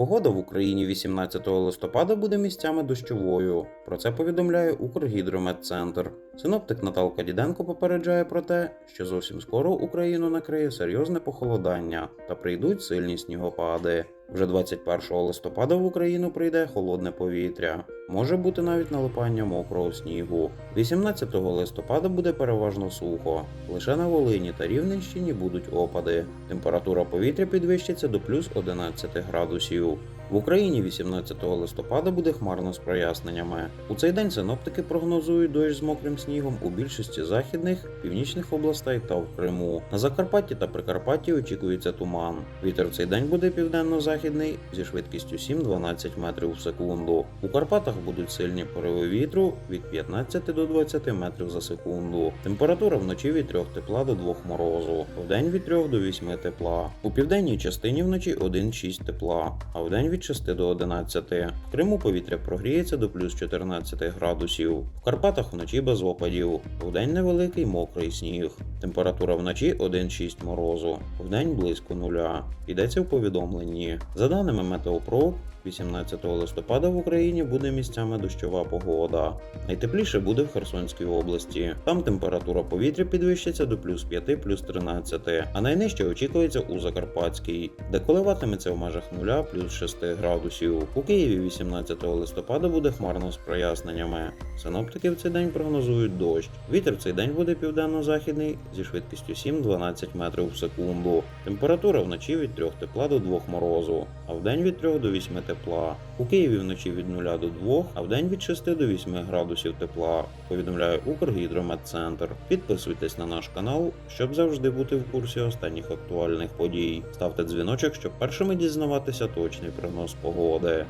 Погода в Україні 18 листопада буде місцями дощовою. Про це повідомляє Укргідрометцентр. Синоптик Наталка Діденко попереджає про те, що зовсім скоро Україну накриє серйозне похолодання та прийдуть сильні снігопади. Вже 21 листопада в Україну прийде холодне повітря. Може бути навіть налипання мокрого снігу. 18 листопада буде переважно сухо. Лише на Волині та Рівненщині будуть опади. Температура повітря підвищиться до плюс 11 градусів. В Україні 18 листопада буде хмарно з проясненнями. У цей день синоптики прогнозують дощ з мокрим снігом у більшості західних, північних областей та в Криму. На Закарпатті та Прикарпатті очікується туман. Вітер в цей день буде південно-західний зі швидкістю 7-12 метрів в секунду. У Карпатах будуть сильні пориви вітру від 15 до 20 метрів за секунду. Температура вночі від 3 тепла до 2 морозу, вдень від 3 до 8 тепла. У південній частині вночі 1-6 тепла, а вдень від 6 до 11. В Криму повітря прогріється до плюс 14 градусів. В Карпатах вночі без опадів. Вдень невеликий мокрий сніг. Температура вночі 1-6 морозу, вдень близько нуля. Йдеться в повідомленні. За даними Метеопро, 18 листопада в Україні буде місцями дощова погода. Найтепліше буде в Херсонській області. Там температура повітря підвищиться до плюс 5, плюс 13, а найнижче очікується у Закарпатській, де коливатиметься в межах 0 плюс 6 градусів. У Києві 18 листопада буде хмарно з проясненнями. Синоптики в цей день прогнозують дощ. Вітер в цей день буде південно-західний зі швидкістю 7-12 метрів в секунду. Температура вночі від 3 тепла до 2 морозу, а вдень від 3 до 8 тепла. У Києві вночі від 0 до 2, а вдень від 6 до 8 градусів тепла. Повідомляє Укргідрометцентр. Підписуйтесь на наш канал, щоб завжди бути в курсі останніх актуальних подій. Ставте дзвіночок, щоб першими дізнаватися точний прогноз погоди.